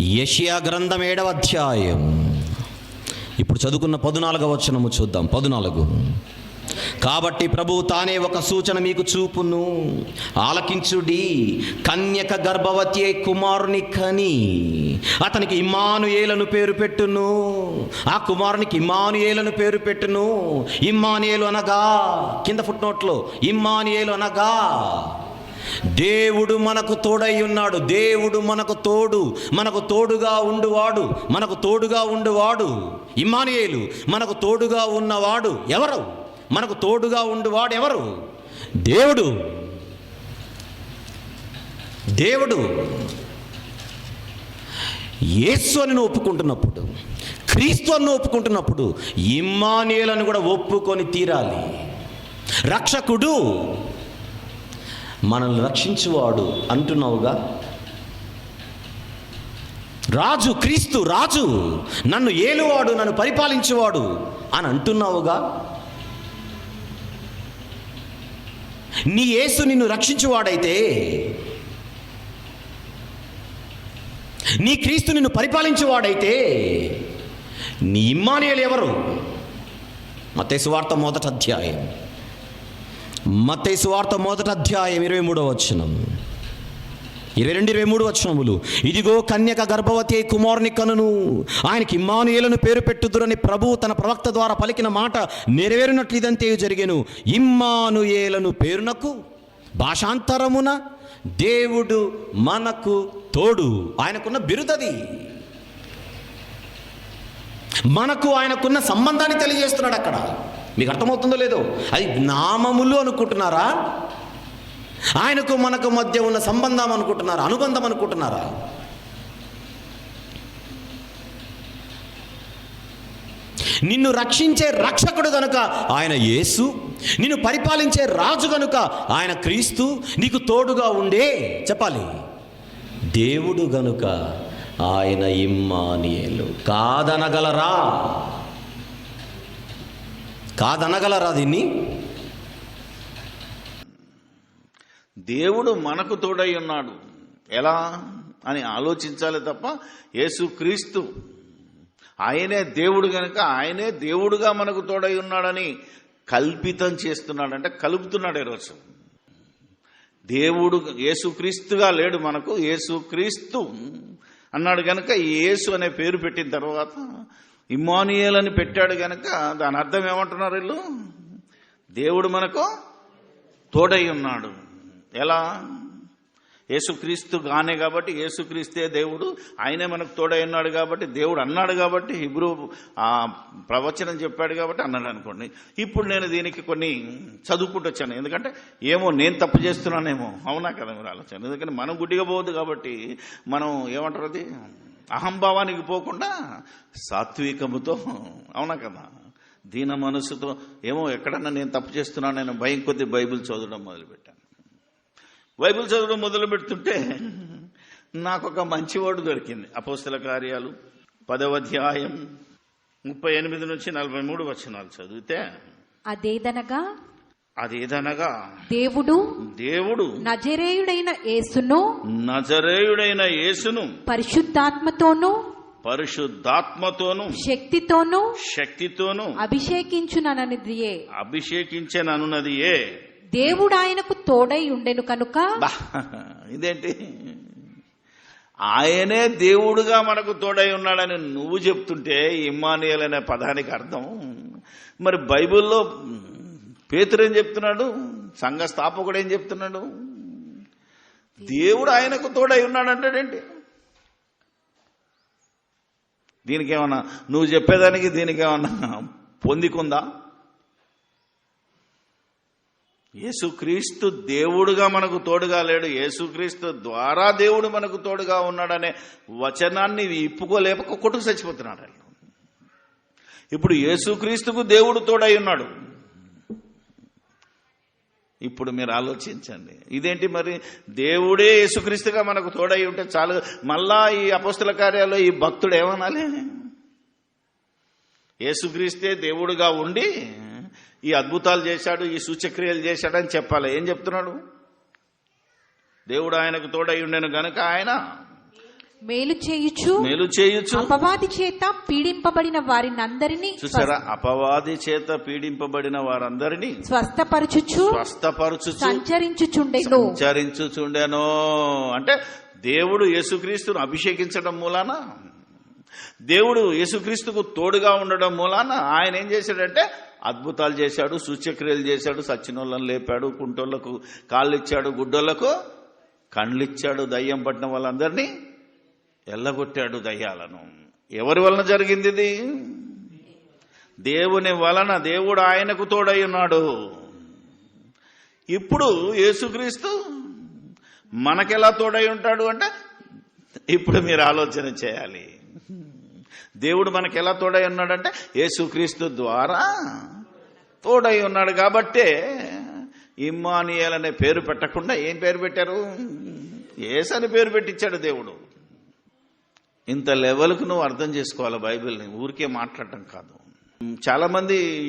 యషియా గ్రంథం ఏడవ అధ్యాయం ఇప్పుడు చదువుకున్న పదునాలుగవ వచనము చూద్దాం. పదునాలుగు. కాబట్టి ప్రభు తానే ఒక సూచన మీకు చూపును. ఆలకించుడి. కన్యక గర్భవతి అయి కుమారుని కని అతనికి ఇమ్మానుయేలను పేరు పెట్టును. ఆ కుమారునికి ఇమ్మానుయేలను పేరు పెట్టును. ఇమ్మానుయేలు అనగా కింద ఫుట్నోట్లో ఇమ్మానుయేలు అనగా దేవుడు మనకు తోడై ఉన్నాడు. దేవుడు మనకు తోడు. మనకు తోడుగా ఉండువాడు. మనకు తోడుగా ఉండువాడు. ఇమ్మానుయేలు మనకు తోడుగా ఉన్నవాడు ఎవరు? మనకు తోడుగా ఉండువాడు ఎవరు? దేవుడు. దేవుడు. యేసు అని నువ్వు ఒప్పుకుంటున్నప్పుడు క్రీస్తు అని ఒప్పుకుంటున్నప్పుడు ఇమ్మానుయేలను కూడా ఒప్పుకొని తీరాలి. రక్షకుడు మనల్ని రక్షించువాడు అంటున్నావుగా? రాజు క్రీస్తు రాజు నన్ను ఏలువాడు నన్ను పరిపాలించువాడు అని అంటున్నావుగా? నీ యేసు నిన్ను రక్షించువాడైతే నీ క్రీస్తు నిన్ను పరిపాలించేవాడైతే నీ ఇమ్మానియలు ఎవరు? మత్తయి వార్త మొదటి అధ్యాయం. మత్తయి వార్త మొదట అధ్యాయం ఇరవై మూడవ వచనం. ఇరవై రెండు ఇరవై మూడు వచనములు. ఇదిగో కన్యక గర్భవతి అయి కుమారుని కనును. ఆయనకి ఇమ్మానుయేలను పేరు పెట్టుదురని ప్రభు తన ప్రవక్త ద్వారా పలికిన మాట నెరవేరినట్లు ఇదంతే జరిగేను. ఇమ్మానుయేలను పేరునకు భాషాంతరమున దేవుడు మనకు తోడు. ఆయనకున్న బిరుదది. మనకు ఆయనకున్న సంబంధాన్ని తెలియజేస్తున్నాడు అక్కడ. మీకు అర్థమవుతుందో లేదో? అది నామములు అనుకుంటున్నారా? ఆయనకు మనకు మధ్య ఉన్న సంబంధం అనుకుంటున్నారా? అనుబంధం అనుకుంటున్నారా? నిన్ను రక్షించే రక్షకుడు గనుక ఆయన యేసు నిన్ను పరిపాలించే రాజు గనుక ఆయన క్రీస్తు నీకు తోడుగా ఉండే చెప్పాలి దేవుడు గనుక ఆయన ఇమ్మానియలు. కాదనగలరా? కాదనగలరా దీన్ని? దేవుడు మనకు తోడై ఉన్నాడు. ఎలా? అని ఆలోచించాలి తప్ప యేసుక్రీస్తు ఆయనే దేవుడు గనుక ఆయనే దేవుడుగా మనకు తోడై ఉన్నాడని కల్పితం చేస్తున్నాడు అంటే కలుపుతున్నాడు ఈరోజు. దేవుడు యేసుక్రీస్తుగా లేడు మనకు యేసుక్రీస్తు అన్నాడు గనక యేసు అనే పేరు పెట్టిన తర్వాత ఇమానియల్ అని పెట్టాడు గనక దాని అర్థం ఏమంటున్నారు వీళ్ళు? దేవుడు మనకు తోడై ఉన్నాడు. ఎలా? యేసుక్రీస్తు గానే కాబట్టి యేసుక్రీస్తే దేవుడు ఆయనే మనకు తోడై ఉన్నాడు కాబట్టి దేవుడు అన్నాడు కాబట్టి హిబ్రూ ఆ ప్రవచనం చెప్పాడు కాబట్టి అన్నాడు అనుకోండి. ఇప్పుడు నేను దీనికి కొన్ని చదువుకుంటూ వచ్చాను. ఎందుకంటే ఏమో నేను తప్పు చేస్తున్నానేమో. అవునా కదా మీరు ఆలోచన? ఎందుకంటే మనం గుడ్డిగా పోవద్దు కాబట్టి మనం ఏమంటారు అది? అహంభావానికి పోకుండా సాత్వికముతో. అవునా కదా? దీన మనసుతో. ఏమో ఎక్కడన్నా నేను తప్పు చేస్తున్నాను నేను భయం కొద్ది బైబిల్ చదవడం మొదలుపెట్టాను. బైబిల్ చదవడం మొదలు పెడుతుంటే నాకు ఒక మంచి ఓటు దొరికింది. అపోస్తల కార్యాలు పదవ అధ్యాయం ముప్పై ఎనిమిది నుంచి నలభై మూడు వచనాలు చదివితే అదేదనగా అదేదనగా దేవుడు దేవుడు నజరేయుడైన యేసును నజరేయుడైన యేసును పరిశుద్ధాత్మతోనూ పరిశుద్ధాత్మతోను శక్తితోనూ శక్తితోను అభిషేకించునననిదియే. ఏ దేవుడు ఆయనకు తోడై ఉండెను కనుక ఇదేంటి? ఆయనే దేవుడుగా మనకు తోడై ఉన్నాడని నువ్వు చెప్తుంటే ఇమ్మానియల్ అనే పదానికి అర్థం. మరి బైబిల్లో పేతురు ఏం చెప్తున్నాడు? సంఘ స్థాపకుడు ఏం చెప్తున్నాడు? దేవుడు ఆయనకు తోడై ఉన్నాడు అంటాడేంటి దీనికేమన్నా నువ్వు చెప్పేదానికి దీనికి ఏమన్నా పొందికుందా? యేసుక్రీస్తు దేవుడుగా మనకు తోడుగా లేడు. యేసుక్రీస్తు ద్వారా దేవుడు మనకు తోడుగా ఉన్నాడనే వచనాన్ని ఇప్పుకోలేపక కొట్టుకు చచ్చిపోతున్నాడు ఇప్పుడు యేసుక్రీస్తుకు దేవుడు తోడై ఉన్నాడు. ఇప్పుడు మీరు ఆలోచించండి. ఇదేంటి మరి? దేవుడే యేసుక్రీస్తుగా మనకు తోడై ఉంటే చాలు. మళ్ళా ఈ అపస్తుల కార్యాల్లో ఈ భక్తుడు ఏమనాలి? యేసుక్రీస్తే దేవుడుగా ఉండి ఈ అద్భుతాలు చేశాడు ఈ సూచక్రియలు చేశాడని చెప్పాలి. ఏం చెప్తున్నాడు? దేవుడు ఆయనకు తోడై ఉండెను గనుక ఆయన మేలు చేయుచు మేలు చేయొచ్చు అపవాది చేత పీడింపబడిన వారినందరినీ చూసారా? అపవాది చేత పీడింపబడిన వారందరినీ స్వస్థపరచుచు స్వస్థపరచు సంచరించుచుండెను. సంచరించుచుండెను. అంటే దేవుడు యేసుక్రీస్తును అభిషేకించడం మూలాన దేవుడు యేసుక్రీస్తుకు తోడుగా ఉండడం మూలాన ఆయన ఏం చేశాడంటే అద్భుతాలు చేశాడు సూచ్యక్రియలు చేశాడు సచ్చినోళ్ళని లేపాడు కుంటోళ్ళకు కాళ్ళు ఇచ్చాడు గుడ్డోళ్ళకు కళ్ళు ఇచ్చాడు దయ్యం పట్టిన వాళ్ళందరినీ ఎల్లగొట్టాడు దయ్యాలను. ఎవరి వలన జరిగింది ఇది? దేవుని వలన దేవుడు ఆయనకు తోడై ఉన్నాడు. ఇప్పుడు యేసుక్రీస్తు మనకెలా తోడై ఉంటాడు అంటే ఇప్పుడు మీరు ఆలోచన చేయాలి. దేవుడు మనకెలా ఎలా తోడై ఉన్నాడంటే యేసుక్రీస్తు ద్వారా తోడై ఉన్నాడు కాబట్టే ఇమ్మానియల్ అనే పేరు పెట్టకుండా ఏం పేరు పెట్టారు? ఏసని అని పేరు పెట్టించాడు దేవుడు. ఇంత లెవెల్కు నువ్వు అర్థం చేసుకోవాలి బైబిల్ని. ఊరికే మాట్లాడటం కాదు. చాలా మంది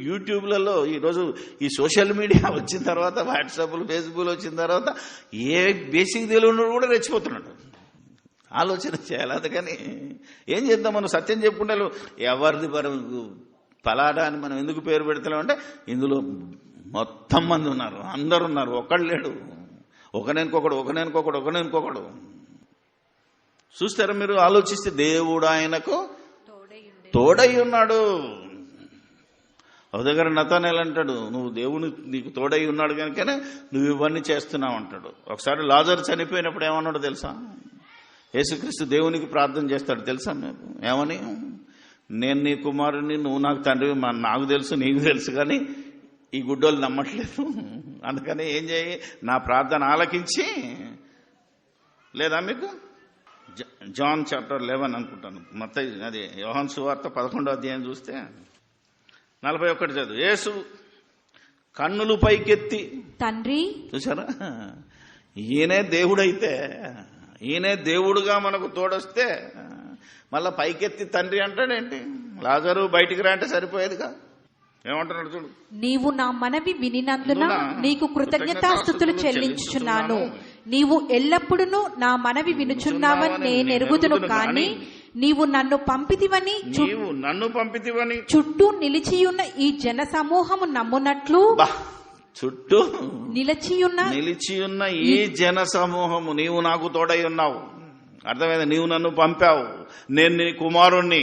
యూట్యూబ్లలో ఈరోజు ఈ సోషల్ మీడియా వచ్చిన తర్వాత వాట్సాప్లు ఫేస్బుక్లు వచ్చిన తర్వాత ఏ బేసిక్ తెలియని కూడా రెచ్చిపోతున్నాడు. ఆలోచన చేయాలి. అందుకని ఏం చేద్దాం? మనం సత్యం చెప్పుకుంటే ఎవరిది మనం పలాడా అని మనం ఎందుకు పేరు పెడతలేం అంటే ఇందులో మొత్తం మంది ఉన్నారు. అందరు ఉన్నారు. ఒకడు లేడు. ఒకనేనుకొకడు ఒకనేనుకొకడు ఒకనేనుకొకడు చూస్తారా మీరు? ఆలోచిస్తే దేవుడు ఆయనకు తోడై ఉన్నాడు ఒక దగ్గర నతానేలు అంటాడు నువ్వు దేవుని నీకు తోడై ఉన్నాడు కనుకనే నువ్వు ఇవన్నీ చేస్తున్నావు అంటాడు. ఒకసారి లాజర్ చనిపోయినప్పుడు ఏమన్నాడు తెలుసా? యేసుక్రీస్తు దేవునికి ప్రార్థన చేస్తాడు తెలుసా మీకు? ఏమని? నేను నీ కుమారుని నువ్వు నాకు తండ్రి నాకు తెలుసు నీకు తెలుసు కానీ ఈ గుడ్డోళ్ళు నమ్మట్లేదు. అందుకని ఏం చేయి? నా ప్రార్థన ఆలకించి. లేదా మీకు? జాన్ చాప్టర్ లెవెన్ అనుకుంటాను. మొత్తం అది యోహన్ సువార్త పదకొండో అధ్యాయం చూస్తే నలభై ఒకటి చదువు. యేసు కన్నులు పైకెత్తి తండ్రి చూసారా ఈయనే దేవుడైతే ఈయనే దేవుడుగా మనకు తోడొస్తే మళ్ళా పైకెత్తి తండ్రి అంటాడేంటి? లాజరు బయటికి రా అంటే సరిపోయేదిగా? ఏమంటున్నాడు చూడు. నీవు నా మనవి వినినందున నీకు కృతజ్ఞతాస్థుతులు చెల్లించుచున్నాను. నీవు ఎల్లప్పుడూ నా మనవి వినుచున్నావని నేను ఎరుగుదును కాని నీవు నన్ను పంపితివని నీవు నన్ను పంపితివని చుట్టూ నిలిచియున్న ఈ జన సమూహము నమ్మునట్లు చుట్టూ నిలిచియున్న నిలిచి ఉన్న ఈ జన సమూహము నీవు నాకు తోడై ఉన్నావు. అర్థమైంది? నీవు నన్ను పంపావు. నేను నీ కుమారుణ్ణి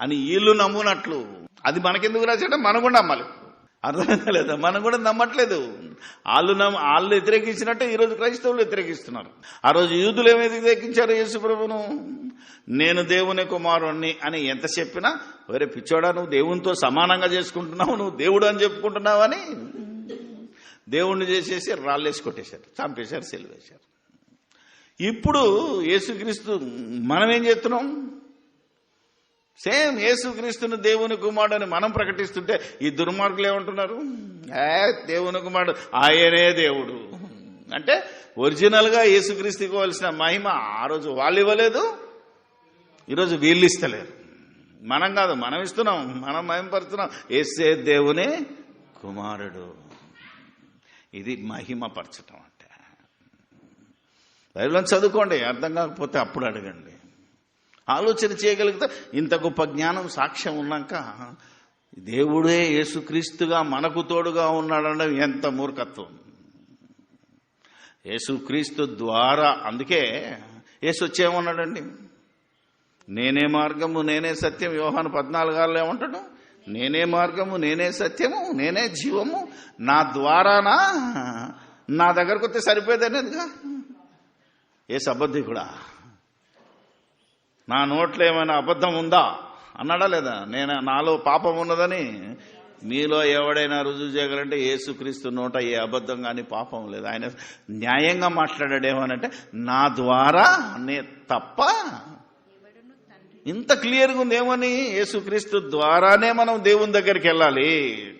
అని వీళ్ళు నమ్మునట్లు. అది మనకెందుకు రాశాడు మనం కూడా నమ్మాలి. అర్థమైందా లేదా? మనం కూడా నమ్మట్లేదు. వాళ్ళు నమ్మ వాళ్ళు వ్యతిరేకించినట్టే ఈరోజు క్రైస్తవులు వ్యతిరేకిస్తున్నారు. ఆ రోజు యూదులు ఏమి వ్యతిరేకించారు యేసుప్రభును నేను దేవుని కుమారుణ్ణి అని ఎంత చెప్పినా వేరే పిచ్చోడా నువ్వు దేవునితో సమానంగా చేసుకుంటున్నావు నువ్వు దేవుడు అని చెప్పుకుంటున్నావు అని దేవుణ్ణి చేసేసి రాళ్ళేసి కొట్టేశారు. చంపేశారు సెలివేశారు ఇప్పుడు యేసుక్రీస్తు మనం ఏం చేస్తున్నాం? సేమ్ యేసుక్రీస్తును దేవుని కుమారుడు అని మనం ప్రకటిస్తుంటే ఈ దుర్మార్గులు ఏమంటున్నారు? ఏ దేవుని కుమారుడు ఆయనే దేవుడు. అంటే ఒరిజినల్గా యేసుక్రీస్తు ఇవ్వవలసిన మహిమ ఆ రోజు వాళ్ళు ఇవ్వలేదు ఈరోజు వీళ్ళు ఇస్తలేరు. మనం కాదు మనం ఇస్తున్నాం మనం మహిమపరుస్తున్నాం ఏసే దేవుని కుమారుడు. ఇది మహిమ పరచటం అంటే. బైబిల్ చదువుకోండి అర్థం కాకపోతే అప్పుడు అడగండి. ఆలోచన చేయగలిగితే ఇంత గొప్ప జ్ఞానం సాక్ష్యం ఉన్నాక దేవుడే యేసుక్రీస్తుగా మనకు తోడుగా ఉన్నాడనడం ఎంత మూర్ఖత్వం. యేసుక్రీస్తు ద్వారా అందుకే యేసు వచ్చేమన్నాడండి? నేనే మార్గము నేనే సత్యం యోహాను పద్నాలుగారులో ఏమంటాడు? నేనే మార్గము నేనే సత్యము నేనే జీవము నా ద్వారానా? నా దగ్గరకు వస్తే సరిపోయేదనేదిగా ఏ అబద్ధి కూడా నా నోట్లో ఏమైనా అబద్ధం ఉందా? అన్నాడా లేదా? నేను నాలో పాపం ఉన్నదని. మీలో ఎవడైనా రుజువు చేయగలంటే యేసుక్రీస్తు నోట ఏ అబద్ధం కానీ పాపం లేదు. ఆయన న్యాయంగా మాట్లాడాడు ఏమనంటే నా ద్వారా నే తప్ప ఇంత క్లియర్గా ఉంది ఏమని యేసుక్రీస్తు ద్వారానే మనం దేవుని దగ్గరికి వెళ్ళాలి.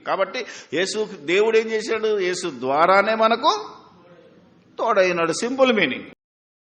కాబట్టి యేసు దేవుడు ఏం చేశాడు? యేసు ద్వారానే మనకు తోడైనాడు. Simple meaning.